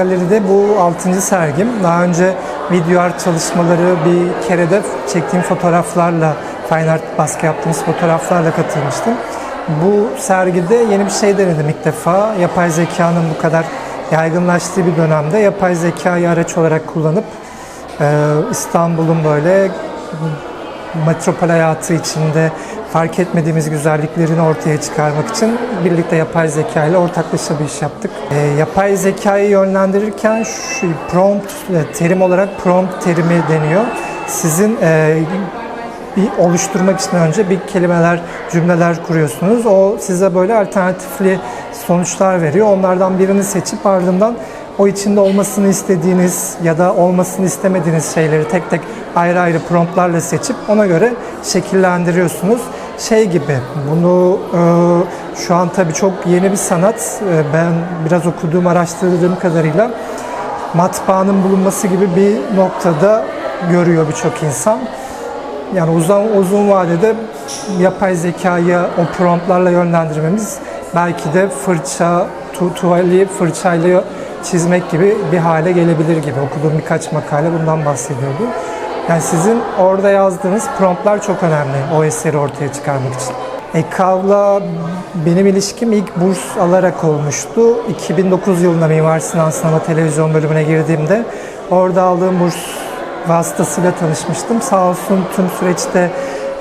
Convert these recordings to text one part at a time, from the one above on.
Galeri'de bu 6. sergim. Daha önce video art çalışmaları bir kere de çektiğim fotoğraflarla, fine art baskı yaptığımız fotoğraflarla katılmıştım. Bu sergide yeni bir şey denedim ilk defa. Yapay zekanın bu kadar yaygınlaştığı bir dönemde yapay zekayı araç olarak kullanıp e, İstanbul'un böyle metropol hayatı içinde fark etmediğimiz güzelliklerini ortaya çıkarmak için birlikte yapay zeka ile ortaklaşa bir iş yaptık. Ee, yapay zekayı yönlendirirken şu prompt, e, terim olarak prompt terimi deniyor. Sizin e, bir oluşturmak için önce bir kelimeler, cümleler kuruyorsunuz. O size böyle alternatifli sonuçlar veriyor. Onlardan birini seçip ardından o içinde olmasını istediğiniz ya da olmasını istemediğiniz şeyleri tek tek ayrı ayrı promptlarla seçip ona göre şekillendiriyorsunuz. Şey gibi bunu e, şu an tabii çok yeni bir sanat. E, ben biraz okuduğum, araştırdığım kadarıyla matbaanın bulunması gibi bir noktada görüyor birçok insan. Yani uzun uzun vadede yapay zekayı o promptlarla yönlendirmemiz belki de fırça, tu, tuvali fırçayla çizmek gibi bir hale gelebilir gibi. Okuduğum birkaç makale bundan bahsediyordu. Yani sizin orada yazdığınız promptlar çok önemli o eseri ortaya çıkarmak için. EKAV'la benim ilişkim ilk burs alarak olmuştu. 2009 yılında Mimar Sinan Sinema Televizyon bölümüne girdiğimde orada aldığım burs vasıtasıyla tanışmıştım. Sağ olsun tüm süreçte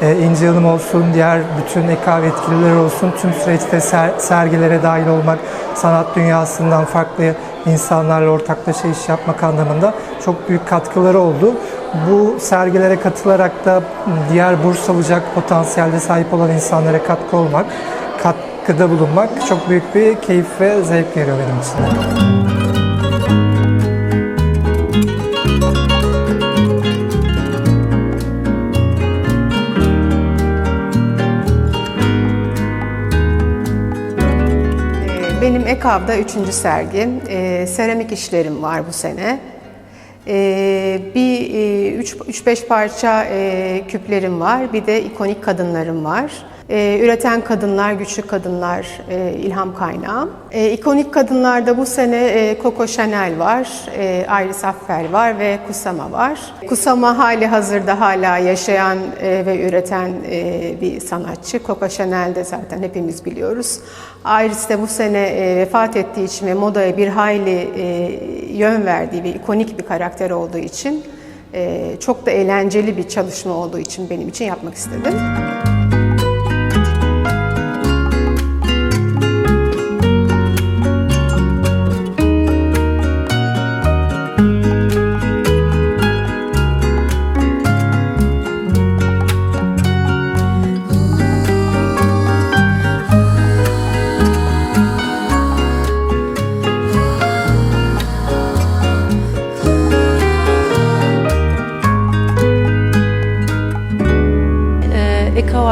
e, İnci Hanım olsun, diğer bütün EKAV yetkilileri olsun tüm süreçte ser- sergilere dahil olmak, sanat dünyasından farklı insanlarla ortaklaşa iş yapmak anlamında çok büyük katkıları oldu. Bu sergilere katılarak da diğer burs alacak potansiyelde sahip olan insanlara katkı olmak, katkıda bulunmak çok büyük bir keyif ve zevk veriyor benim için. EKAV'da üçüncü sergim. Ee, seramik işlerim var bu sene. Ee, bir 3-5 parça e, küplerim var. Bir de ikonik kadınlarım var. Ee, üreten kadınlar, güçlü kadınlar e, ilham kaynağım. Ee, ikonik kadınlarda bu sene e, Coco Chanel var, e, Iris Affer var ve Kusama var. Kusama hali hazırda hala yaşayan e, ve üreten e, bir sanatçı. Coco Chanel de zaten hepimiz biliyoruz. Iris de bu sene e, vefat ettiği için ve modaya bir hayli e, yön verdiği ve ikonik bir karakter olduğu için e, çok da eğlenceli bir çalışma olduğu için benim için yapmak istedim.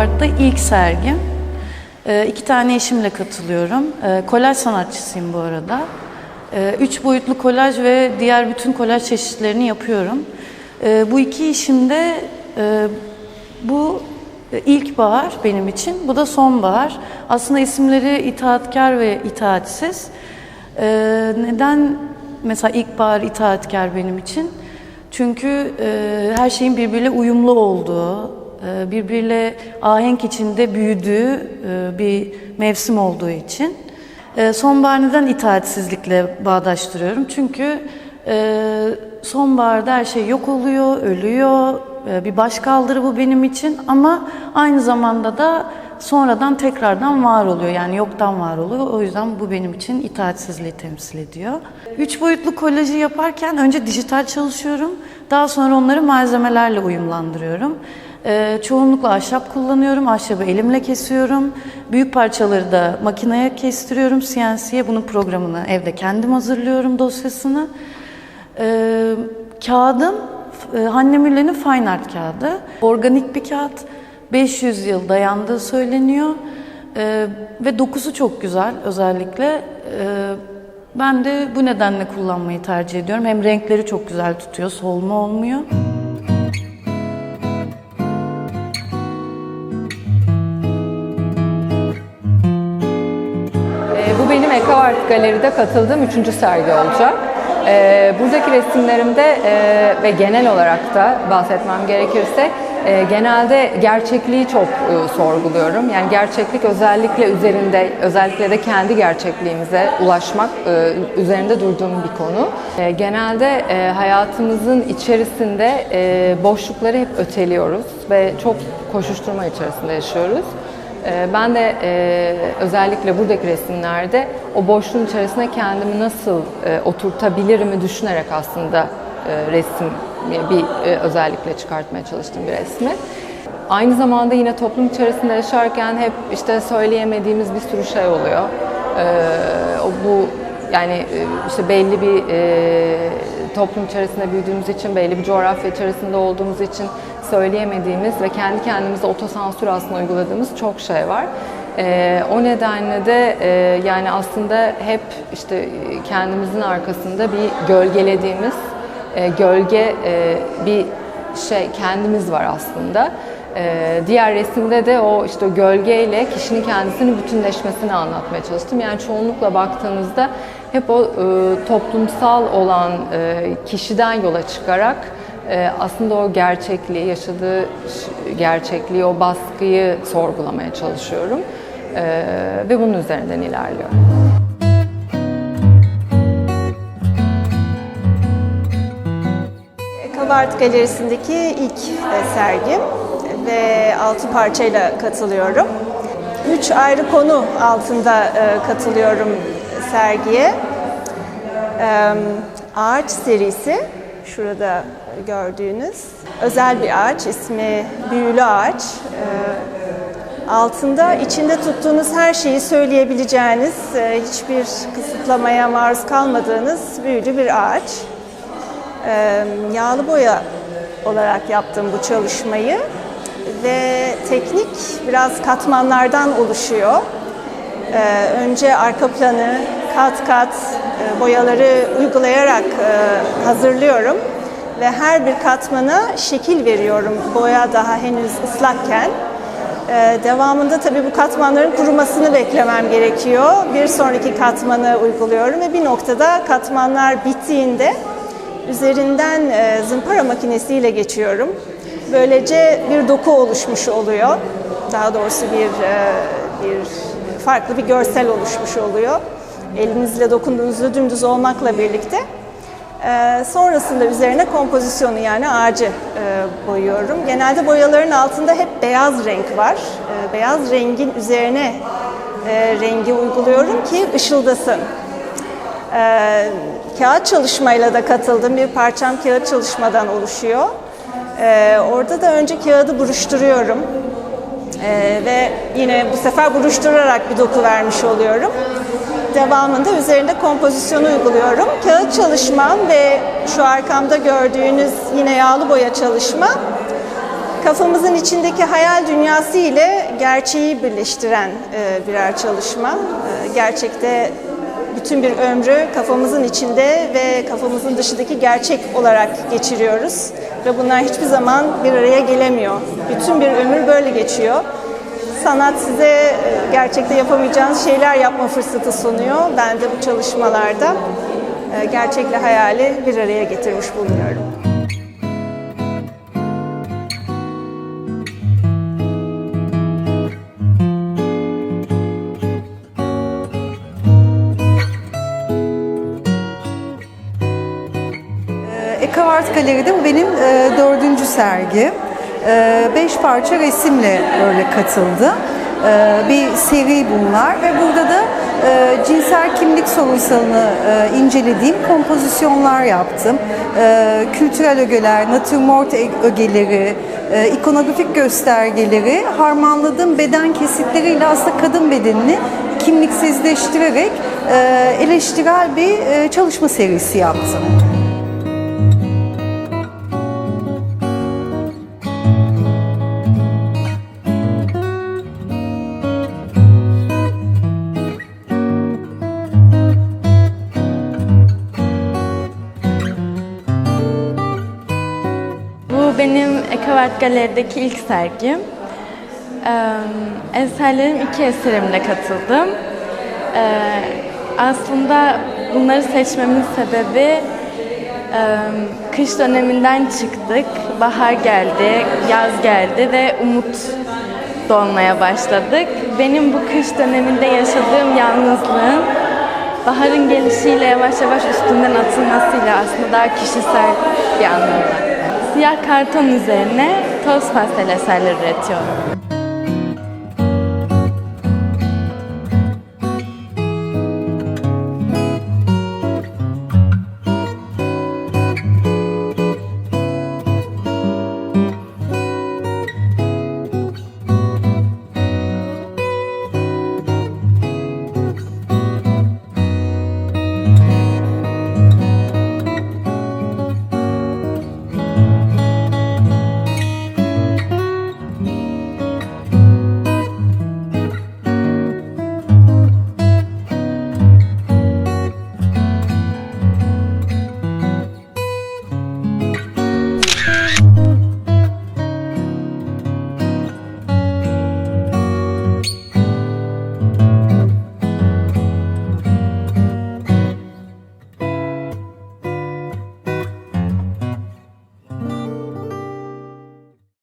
Ee, Ekavart'ta ilk sergim. Ee, iki tane eşimle katılıyorum. Ee, kolaj sanatçısıyım bu arada. Ee, üç boyutlu kolaj ve diğer bütün kolaj çeşitlerini yapıyorum. Bu iki işimde e, bu ilkbahar benim için, bu da sonbahar. Aslında isimleri itaatkar ve itaatsiz. Neden mesela ilkbahar itaatkar benim için? Çünkü e, her şeyin birbiriyle uyumlu olduğu, e, birbiriyle ahenk içinde büyüdüğü e, bir mevsim olduğu için. E, sonbahar neden itaatsizlikle bağdaştırıyorum? Çünkü e, sonbaharda her şey yok oluyor, ölüyor, e, bir başkaldırı bu benim için ama aynı zamanda da sonradan tekrardan var oluyor. Yani yoktan var oluyor. O yüzden bu benim için itaatsizliği temsil ediyor. Üç boyutlu kolajı yaparken önce dijital çalışıyorum. Daha sonra onları malzemelerle uyumlandırıyorum. Ee, çoğunlukla ahşap kullanıyorum. Ahşabı elimle kesiyorum. Büyük parçaları da makineye kestiriyorum CNC'ye. Bunun programını evde kendim hazırlıyorum dosyasını. Ee, kağıdım e, Hanne Müller'in fine art kağıdı. Organik bir kağıt. 500 yıl dayandığı söyleniyor. Ee, ve dokusu çok güzel özellikle. Ee, ben de bu nedenle kullanmayı tercih ediyorum. Hem renkleri çok güzel tutuyor, solma olmuyor. Ekavart Galeri'de katıldığım üçüncü sergi olacak. Ee, buradaki resimlerimde e, ve genel olarak da bahsetmem gerekirse e, genelde gerçekliği çok e, sorguluyorum. Yani gerçeklik özellikle üzerinde, özellikle de kendi gerçekliğimize ulaşmak e, üzerinde durduğum bir konu. E, genelde e, hayatımızın içerisinde e, boşlukları hep öteliyoruz ve çok koşuşturma içerisinde yaşıyoruz. Ee, Ben de e, özellikle buradaki resimlerde o boşluğun içerisine kendimi nasıl e, oturtabilirimi düşünerek aslında e, resim bir özellikle çıkartmaya çalıştım bir resmi. Aynı zamanda yine toplum içerisinde yaşarken hep işte söyleyemediğimiz bir sürü şey oluyor. Ee, o bu yani işte belli bir toplum içerisinde büyüdüğümüz için, belli bir coğrafya içerisinde olduğumuz için söyleyemediğimiz ve kendi kendimize otosansür aslında uyguladığımız çok şey var. Ee, o nedenle de e, yani aslında hep işte kendimizin arkasında bir gölgelediğimiz e, gölge e, bir şey kendimiz var aslında. Ee, diğer resimde de o işte gölgeyle kişinin kendisini bütünleşmesini anlatmaya çalıştım. Yani çoğunlukla baktığınızda hep o e, toplumsal olan e, kişiden yola çıkarak e, aslında o gerçekliği, yaşadığı gerçekliği, o baskıyı sorgulamaya çalışıyorum. E, ve bunun üzerinden ilerliyorum. Kabart Galerisi'ndeki ilk e, sergim ve altı parçayla katılıyorum. Üç ayrı konu altında e, katılıyorum sergiye. Ağaç serisi, şurada gördüğünüz özel bir ağaç, ismi büyülü ağaç. E, Altında içinde tuttuğunuz her şeyi söyleyebileceğiniz, e, hiçbir kısıtlamaya maruz kalmadığınız büyülü bir ağaç. Ee, yağlı boya olarak yaptım bu çalışmayı ve teknik biraz katmanlardan oluşuyor. Ee, önce arka planı kat kat e, boyaları uygulayarak e, hazırlıyorum ve her bir katmana şekil veriyorum boya daha henüz ıslakken. Ee, devamında tabii bu katmanların kurumasını beklemem gerekiyor. Bir sonraki katmanı uyguluyorum ve bir noktada katmanlar bittiğinde üzerinden e, zımpara makinesiyle geçiyorum. Böylece bir doku oluşmuş oluyor. Daha doğrusu bir e, bir farklı bir görsel oluşmuş oluyor. Elinizle dokunduğunuzda dümdüz olmakla birlikte. E, sonrasında üzerine kompozisyonu yani ağacı e, boyuyorum. Genelde boyaların altında hep beyaz renk var. E, beyaz rengin üzerine e, rengi uyguluyorum ki ışıldasın. Ee, kağıt çalışmayla da katıldım. Bir parçam kağıt çalışmadan oluşuyor. Ee, orada da önce kağıdı buruşturuyorum. Ee, ve yine bu sefer buruşturarak bir doku vermiş oluyorum. Devamında üzerinde kompozisyonu uyguluyorum. Kağıt çalışmam ve şu arkamda gördüğünüz yine yağlı boya çalışma kafamızın içindeki hayal dünyası ile gerçeği birleştiren e, birer çalışma. E, gerçekte bütün bir ömrü kafamızın içinde ve kafamızın dışındaki gerçek olarak geçiriyoruz. Ve bunlar hiçbir zaman bir araya gelemiyor. Bütün bir ömür böyle geçiyor. Sanat size e, gerçekte yapamayacağınız şeyler yapma fırsatı sunuyor. Ben de bu çalışmalarda e, gerçekle hayali bir araya getirmiş bulunuyorum. Ekavart Galeri'de bu benim e, dördüncü sergi. E, beş parça resimle böyle katıldı. E, bir seri bunlar ve burada da e, cinsel kimlik sorunsalını e, incelediğim kompozisyonlar yaptım. E, kültürel ögeler, natürmort ögeleri, e, ikonografik göstergeleri harmanladığım beden kesitleriyle aslında kadın bedenini kimliksizleştirerek eleştirel bir çalışma serisi yaptım. Benim Ekavert Galeri'deki ilk sergim. Ee, eserlerim iki eserimle katıldım. Ee, aslında bunları seçmemin sebebi e, kış döneminden çıktık. Bahar geldi, yaz geldi ve umut doğmaya başladık. Benim bu kış döneminde yaşadığım yalnızlığın baharın gelişiyle yavaş yavaş üstünden atılmasıyla aslında daha kişisel bir anlamda. Siyah karton üzerine toz pastel eserler üretiyorum.